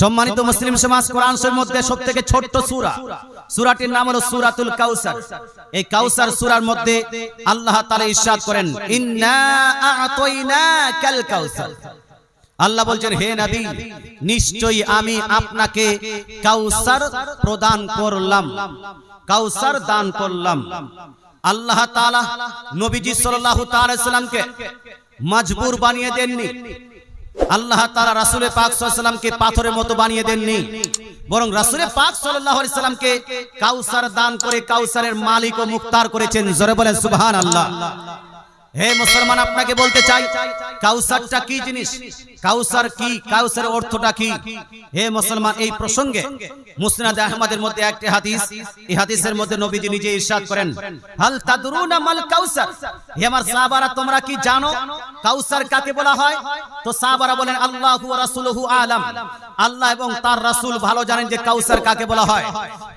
সম্মানিত মুসলিম সমাজ কোরআন শরীফের মধ্যে সবথেকে ছোট্ট সূরা। সূরাটির নাম হলো সূরাতুল কাউসার। এই কাউসার সূরার মধ্যে আল্লাহ তাআলা ইরশাদ করেন ইন্না আ'তাইনাকাল কাউসার। আল্লাহ বলছেন হে নবী নিশ্চয়ই আমি আপনাকে কাউসার প্রদান করলাম। কাউসার দান করলাম। আল্লাহ তাআলা নবীজি সাল্লাল্লাহু তাআলা সাল্লামকে মজবুর বানিয়ে দেননি। আল্লাহ তারা রাসুলের পাক সাল্লামকে পাথরের মতো বানিয়ে দেননি। বরং রাসুলের পাক আলাইহি সাল্লামকে কাউসার দান করে কাউসারের মালিক ও মুক্তার করেছেন। জোরে বলেন সুবহানাল্লাহ। হে মুসলমান, আপনাকে বলতে চাই, কাউসারটা কি জিনিস? কাউসার কি? কাউসারের অর্থটা কি? হে মুসলমান, এই প্রসঙ্গে মুসনাদ আহমদের মধ্যে একটি হাদিস, এই হাদিসের মধ্যে নবীজি নিজে ইরশাদ করেন, হাল তাদরুনা মাল কাউসার? হে আমার সাহাবারা, তোমরা কি জানো কাউসার কাকে বলা হয়? তো সাহাবারা বলেন, আল্লাহু ওয়া রাসূলুহু আলাম। আল্লাহ এবং তার রাসূল ভালো জানেন যে কাউসার কাকে বলা হয়।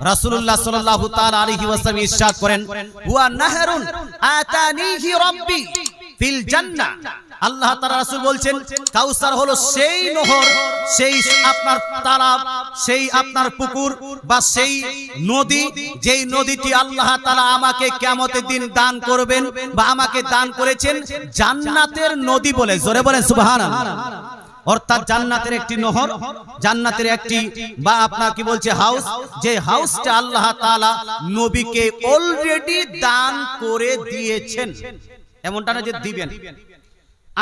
রাসূলুল্লাহ সাল্লাল্লাহু তাআলা আলাইহি ওয়াসাল্লাম ইরশাদ করেন, হুয়া নাহরুন আতানিহি রাব্বি। ফিল জান্নাহ। আল্লাহ তাআলা রাসূল বলছেন, কাউসার হলো সেই নহর, সেই আপনার তালাব সেই আপনার পুকুর বা সেই নদী, যেই নদীটি আল্লাহ তাআলা আমাকে কিয়ামতের দিন দান করবেন বা আমাকে দান করেছেন জান্নাতের নদী বলে। জোরে বলেন, সুবহানাল্লাহ। অর্থাৎ জান্নাতের একটি নহর, জান্নাতের একটি বা আপনার কি বলছে হাউস, যে হাউসটা আল্লাহ তাআলা নবীকে অলরেডি দান করে দিয়েছেন। এমনটা না যে দিবেন।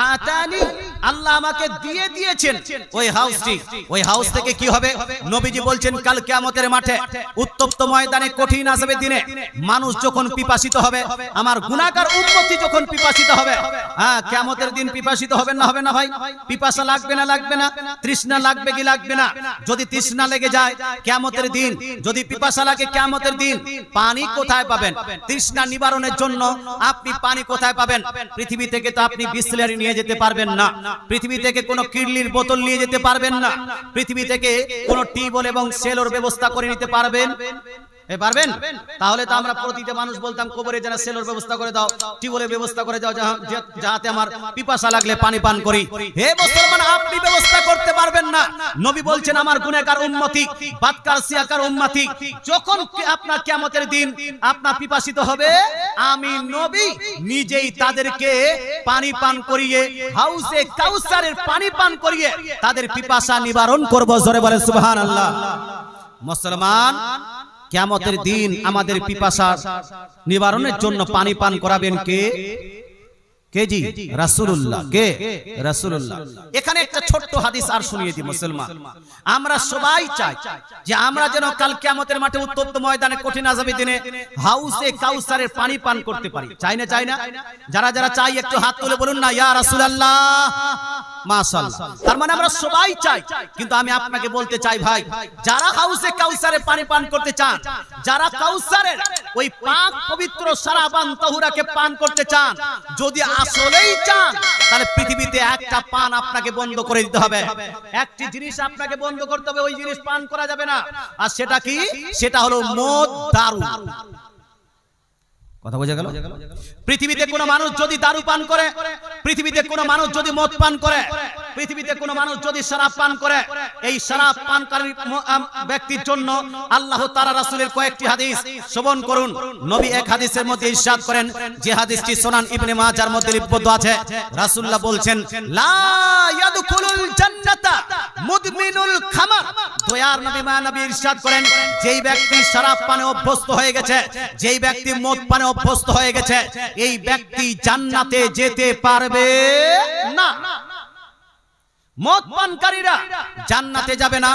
আতানি, আল্লাহ আমাকে দিয়ে দিয়েছেন ওই হাউসটি ওই হাউস থেকে কি হবে? নবীজি বলছেন, কাল কিয়ামতের মাঠে উত্তপ্ত ময়দানে কঠিন আসবে দিনে মানুষ যখন পিপাসিত হবে, আমার গুনাহগার উম্মতি যখন পিপাসিত হবে হ্যাঁ কিয়ামতের দিন পিপাসিত হবে না হবে না ভাই? পিপাসা লাগবে না লাগবে না? তৃষ্ণা লাগবে কি লাগবে না? যদি তৃষ্ণা লেগে যায়, কিয়ামতের দিন যদি পিপাসা লাগে, কিয়ামতের দিন পানি কোথায় পাবেন? তৃষ্ণা নিবারণের জন্য আপনি পানি কোথায় পাবেন? পৃথিবী থেকে তো আপনি বিসলেরি নিয়ে যেতে পারবেন না। পৃথিবী থেকে কোনো কিডলির বোতল নিয়ে যেতে পারবেন না। পৃথিবী থেকে কোনো টিবল এবং সেলোর ব্যবস্থা করে নিতে পারবেন। এ পারবেন? তাহলে তো আমরা প্রতিটা মানুষ বলতাম কবরে যেন সেলোর ব্যবস্থা করে দাও। টিউবওয়েলের ব্যবস্থা করে দাও যাহা- যে- যাহাতে আমার পিপাসা লাগলে পানি পান করি। হে মুসলমান আপনি ব্যবস্থা করতে পারবেন না। নবী বলছেন আমার গুনাহগার উম্মতি বাদকার সিয়াকার উম্মতি যখন আপনার কিয়ামতের দিন আপনার পিপাসিত হবে আমি নবী নিজেই তাদেরকে পানি পান করিয়ে হাউসে কাউসারের পানি পান করিয়ে তাদের পিপাসা নিবারণ করব। জোরে বলে সুবহানাল্লাহ। মুসলমান কিয়ামতের দিন আমাদের পিপাসা নিবারণের জন্য পানি পান করাবেন কে? কে রাসূলুল্লাহ। কে? রাসূলুল্লাহ। এখানে একটা ছোট্ট হাদিস আর শুনিয়ে দিই মুসলমান। আমরা সবাই চাই যে আমরা যেন কাল কিয়ামতের মাঠে উত্তপ্ত ময়দানে কঠিন আযাবের দিনে হাউসে কাউসারের পানি পান করতে পারি। চাই না চাই না? যারা যারা চাই একটু হাত তুলে বলুন না ইয়া রাসূলুল্লাহ! মাশাআল্লাহ। তার মানে আমরা সবাই চাই। কিন্তু আমি আপনাকে বলতে চাই ভাই যারা হাউসে কাউসারে পানি পান করতে চান যারা কাউসারের ওই পাক পবিত্র সারাবান তাহুরাকে পান করতে চান যদি আসলেই চান, তাহলে পৃথিবীতে একটা পান আপনাকে বন্ধ করে দিতে হবে। একটি জিনিস আপনাকে বন্ধ করতে হবে, ওই জিনিস পান করা যাবে না। আর সেটা কি? সেটা হলো মদ, দারু। কথা বোঝা গেল? পৃথিবীতে কোনো মানুষ যদি দারু পান করে, পৃথিবীতে কোনো মানুষ যদি মদ পান করে পৃথিবীতে কোনো মানুষ যদি শরাব পান করে এই শরাব পানকারী ম- আম, ব্যক্তির জন্য আল্লাহ তাআলা রাসূলের কয়েকটি হাদিস শ্রবণ করুন। নবী এক হাদিসের মধ্যে ইরশাদ করেন যে হাদিসটি সুনান ইবনে মাজার মধ্যে লিপিবদ্ধ আছে। রাসূলুল্লাহ বলছেন লা ইয়াদখুলুল জান্নাতা মুদমিনুল খামার। দয়ার নবী মা নবী ইরশাদ করেন যেই ব্যক্তি শরাব পানে অভ্যস্ত হয়ে গেছে যেই ব্যক্তি মদ পানে অভ্যস্ত হয়ে গেছে এই ব্যক্তি জান্নাতে যেতে পারবে না। মদ পানকারীরা জান্নাতে যাবে না।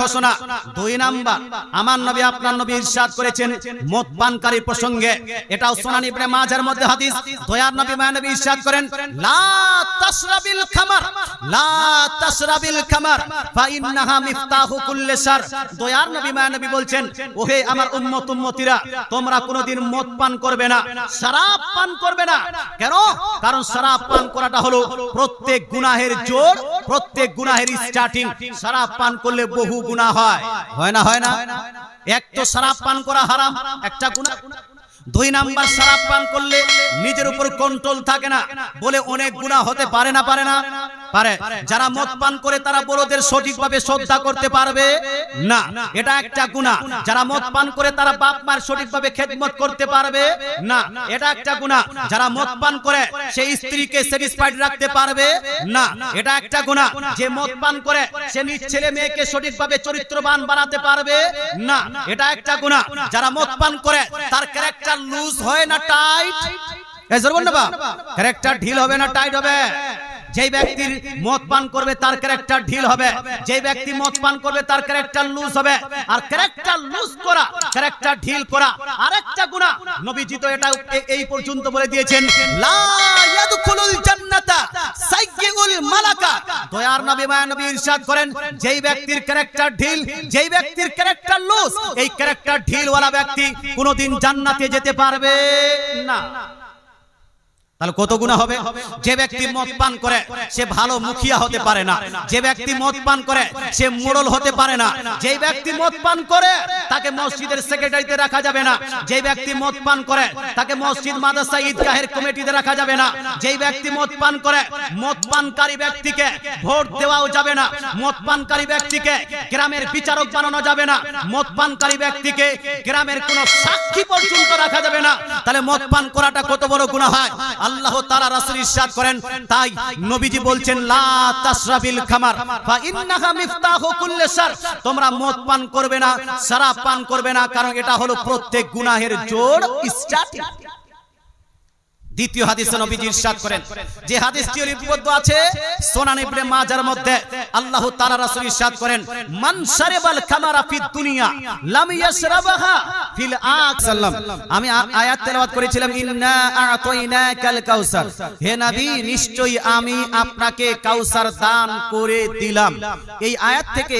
ঘোষণা দুই নাম্বার। আমার নবী আপনার নবী ইরশাদ করেছেন মদ পানকারী প্রসঙ্গে। এটাও ইবনে মাজার মধ্যে হাদিস। দয়ার নবী নবী ইরশাদ করেন, লা খামার লা খামার ফা ইন্নাহা মিফতাহু কুল্লি শার। দয়ার নবী নবী বলছেন, ওহে আমার উম্মত উম্মতিরা, তোমরা কোনোদিন মদ পান করবে না, শরাব পান করবে না। কেন? কারণ শরাব পান করাটা হলো প্রত্যেক গুনাহের জোর। প্রত্যেক গুনাহের স্টার্টিং শরাব পান করলে বহু গুনাহ হয়। হয় না হয় না? এক তো শরাব পান করা হারাম, একটা গুনাহ। দুই নাম্বার শরাব পান করলে নিজের উপর কন্ট্রোল থাকে না। বলে অনেক গুনাহ হতে পারে না পারে না? পারে। যারা মদ পান করে তারা বড়দের সঠিকভাবে শ্রদ্ধা করতে পারবে? না এটা একটা গুণা যারা মদ পান করে তারা বাপ মার সঠিকভাবে খেদমত করতে পারবে? না এটা একটা গুণা যারা মদ পান করে সেই স্ত্রীকে স্যাটিসফাইড রাখতে পারবে? না এটা একটা গুণা যে মদ পান করে সে নিজ ছেলে মেয়েকে সঠিকভাবে চরিত্রবান বানাতে পারবে? না এটা একটা গুণা যারা মদ পান করে তার ক্যারেক্টার লুজ হয় না টাইট এই না বাপ ক্যারেক্টার ঢিল হবে না টাইট হবে যেই ব্যক্তির মদ পান করবে, তার ক্যারেক্টার ঢিল হবে। যেই ব্যক্তি মদ পান করবে, তার ক্যারেক্টার লুজ হবে। আর ক্যারেক্টার লুজ করা ক্যারেক্টার ঢিল করা, আরেকটা গুনাহ নবীজি তো এটা এই পর্যন্ত বলে দিয়েছেন, লা ইয়াদখুলুল জান্নাতা সাইয়্যিউল মালাকা। দয়ার নবী, মায়া নবী ইরশাদ করেন, যেই ব্যক্তির ক্যারেক্টার ঢিল, যেই ব্যক্তির ক্যারেক্টার লুজ এই ক্যারেক্টার ঢিলওয়ালা ব্যক্তি কোনোদিন জান্নাতে যেতে পারবে না। তাহলে কত গুণা হবে? যে ব্যক্তি মদ পান করে সে ভালো মুখিয়া হতে পারে না। যে ব্যক্তি মদ পান করে সে মোড়ল হতে পারে না। যে ব্যক্তি মদ পান করে তাকে মসজিদের সেক্রেটারিতে রাখা যাবে না। যে ব্যক্তি মদ পান করে তাকে মসজিদ মাদ্রাসা ঈদগাহের কমিটিতে রাখা যাবে না। যে ব্যক্তি মদ পান করে মদ পানকারী ব্যক্তিকে ভোট দেওয়াও যাবে না। মদ পানকারী ব্যক্তিকে গ্রামের বিচারক বানানো যাবে না। মদ পানকারী ব্যক্তিকে গ্রামের কোনো সাক্ষী পর্যন্ত রাখা যাবে না। তাহলে মদ পান করাটা কত বড় গুনাহ হয় আল্লাহ তারা রাসূল ইরশাদ করেন, তাই নবীজি বলছেন, লা তাশরাবিল খামার, ফা ইন্নাহা মিফতাহু কুল্লি শার তোমরা মদ পান করবে না শরাব পান করবে না, কারণ এটা হলো প্রত্যেক গুনাহের জোড় স্টার্টিং। দ্বিতীয় হাদিসে নবীজি ইরশাদ করেন। যে হাদিসটি লিপিবদ্ধ আছে সুনান ইবনে মাজার মধ্যে আল্লাহ তাআলা রাসূল ইরশাদ করেন মান শারিবাল খামারা ফিদ দুনিয়া লাম ইয়াশরাবাহা ফিল আখসাল্লাম আমি আয়াত তেলাওয়াত করেছিলাম ইন্না আতাইনাকাল কাউসার। হে নবী নিশ্চয়ই আমি আপনাকে কাউসার দান করে দিলাম। এই আয়াত থেকে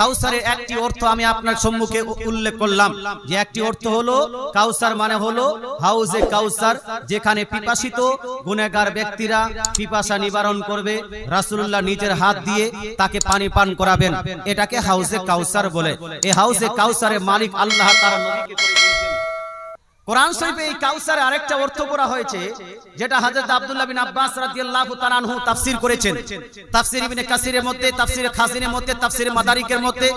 কাউসারের একটি অর্থ আমি আপনার সম্মুখে উল্লেখ করলাম। যে একটি অর্থ হলো কাউসার মানে হলো হাউজে কাউসার যেখানে পিপাসিত গুনেগার ব্যক্তিরা পিপাসা নিবারণ করবে। রাসূলুল্লাহ নিজের হাত দিয়ে তাকে পানি পান করাবেন। এটাকে হাউজে কাউসার বলে। এই হাউজে কাউসারের মালিক আল্লাহ কোরআন শরীফে এই কাউসারে আরেকটা অর্থ করা হয়েছে, যেটা হযরত আব্দুল্লাহ বিন আব্বাস রাদিয়াল্লাহু তাআলা আনহু তাফসীর করেছেন। তাফসীর ইবনে কাসিরের মধ্যে, তাফসীর খাজিনের মধ্যে, তাফসীর মাদারিকের মধ্যে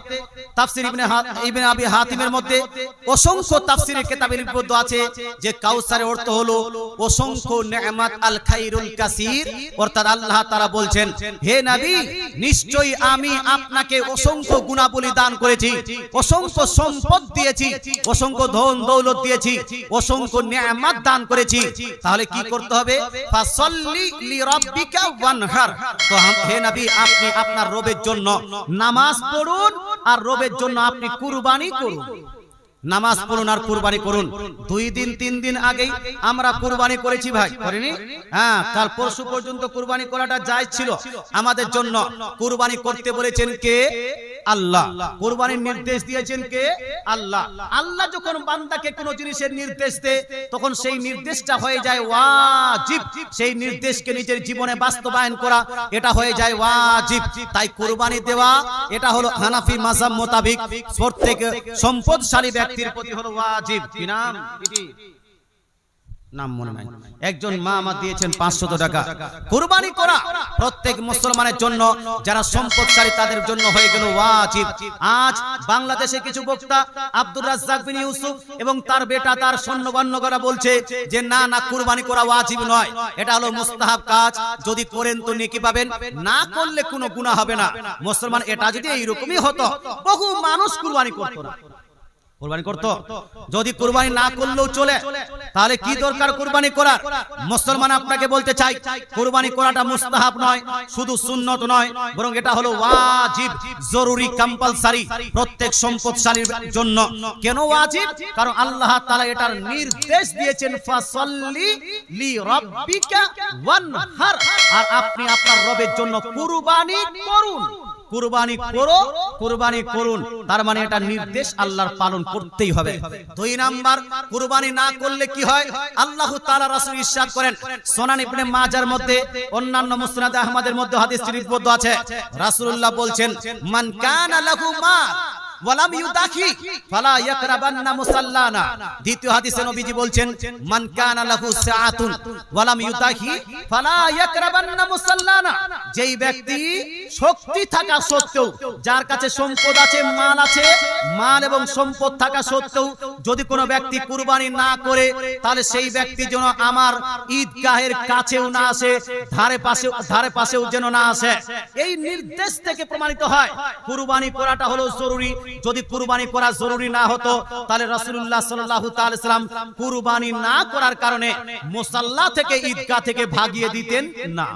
তাফসীর ইবনে ইবনে আবি হাতিমের মধ্যে অসংখ্য তাফসীরের কিতাবে লিপিবদ্ধ আছে, যে কাউসারের অর্থ হলো, অসংখ্য নেয়ামত আল খাইরুল কাসির। অর্থাৎ আল্লাহ তাআলা বলছেন, হে নবী, নিশ্চয়ই আমি আপনাকে অসংখ্য গুণাবলী দান করেছি, অসংখ্য সম্পদ দিয়েছি, অসংখ্য ধন দৌলত দিয়েছি, অসংখ্য নিয়ামত দান করেছি। তাহলে কি করতে হবে? ফাসাল্লি লিরাব্বিকা ওয়ানহার। তো হে নবী, আপনি আপনার রবের জন্য নামাজ পড়ুন আর রবের জন্য আপনি কুরবানি করুন। নামাজ পড়ুন আর কুরবানি করুন। দুই দিন, তিন দিন আগেই আমরা কুরবানি করেছি ভাই। করিনি? হ্যাঁ কাল পরশু পর্যন্ত কুরবানি করাটা জায়েজ ছিল। আমাদের জন্য কুরবানি করতে বলেছেন কে? আল্লাহ। কুরবানির নির্দেশ দিয়েছেন কে? আল্লাহ। আল্লাহ যখন বান্দাকে কোনো জিনিসের নির্দেশ দেয়, তখন সেই নির্দেশটা হয়ে যায় ওয়াজিব। সেই নির্দেশকে নিজের জীবনে বাস্তবায়ন করা, এটা হয়ে যায় ওয়াজিব। তাই কুরবানি দেওয়া, এটা হলো হানাফি মাযহাব মোতাবেক প্রত্যেক সম্পদশালী ব্যক্তির প্রতি হলো ওয়াজিব। কি নাম? নাম মনে নাই। একজন মা আমার দিয়েছেন পাঁচশত টাকা। কুরবানি করা প্রত্যেক মুসলমানের জন্য, যারা সম্পদশালী তাদের জন্য হয়ে গেল ওয়াজিব। আজ বাংলাদেশে কিছু বক্তা আব্দুর রাজ্জাক বিন ইউসুফ এবং তার বেটা, তার সৈন্যগণ্যরা বলছে যে, না না, কুরবানি করা ওয়াজিব নয়। এটা হলো মুস্তাহাব কাজ। যদি করেন তো নেকি পাবেন। না করলে কোনো গুনাহ হবে না। মুসলমান, এটা যদি এইরকমই হতো, বহু মানুষ কুরবানি করতো না। কুরবানি করতো। যদি কুরবানি না করলেও চলে তাহলে কি দরকার কুরবানি করার? মুসলমান আপনাকে বলতে চাই কুরবানি করাটা মুস্তাহাব নয় শুধু সুন্নত নয় বরং এটা হলো ওয়াজিব জরুরি কম্পালসারি প্রত্যেক সম্পদশালীর জন্য। কেন ওয়াজিব? কারণ আল্লাহ তাআলা এটার নির্দেশ দিয়েছেন ফাসাল্লি লি রাব্বিকা ওয়ানহার। আর আপনি আপনার রবের জন্য কুরবানি করুন। কুরবানি করো, কুরবানি করুন। তার মানে এটা নির্দেশ আল্লাহর পালন করতেই হবে। দুই নাম্বার, কুরবানি না করলে কি হয়? আল্লাহ তাআলা রাসূল ইরশাদ করেন, সোনান ইবনে মাজার মধ্যে, অন্যান্য মুসনাদ আহমদের মধ্যে হাদিস লিপিবদ্ধ আছে। রাসূলুল্লাহ বলছেন, মান কানা লাহু মাল ওয়ালাম ইউদাখি ফালা ইয়াকরাবান্না মুসাল্লানা। দ্বিতীয় হাদিসে নবীজি বলছেন মান কানা লাহু সাআতুন ওয়ালাম ইউদাখি ফালা ইয়াকরাবান্না মুসাল্লানা। যেই ব্যক্তি শক্তি থাকা সত্ত্বেও যার কাছে সম্পদ আছে মাল আছে মাল এবং সম্পদ থাকা সত্ত্বেও যদি কোনো ব্যক্তি কুরবানি না করে তাহলে সেই ব্যক্তি যেন আমার ঈদগাহের কাছেও না আসে ধারে পাশে ধারে পাশেও যেন না আসে। এই নির্দেশ থেকে প্রমাণিত হয় কুরবানি করাটা হলো জরুরি যদি কুরবানি করা জরুরি না হতো, তাহলে রাসূলুল্লাহ সাল্লাল্লাহু তাআলা সাল্লাম কুরবানি না করার কারণে মোসাল্লা থেকে ঈদগাহ থেকে ভাগিয়ে দিতেন না।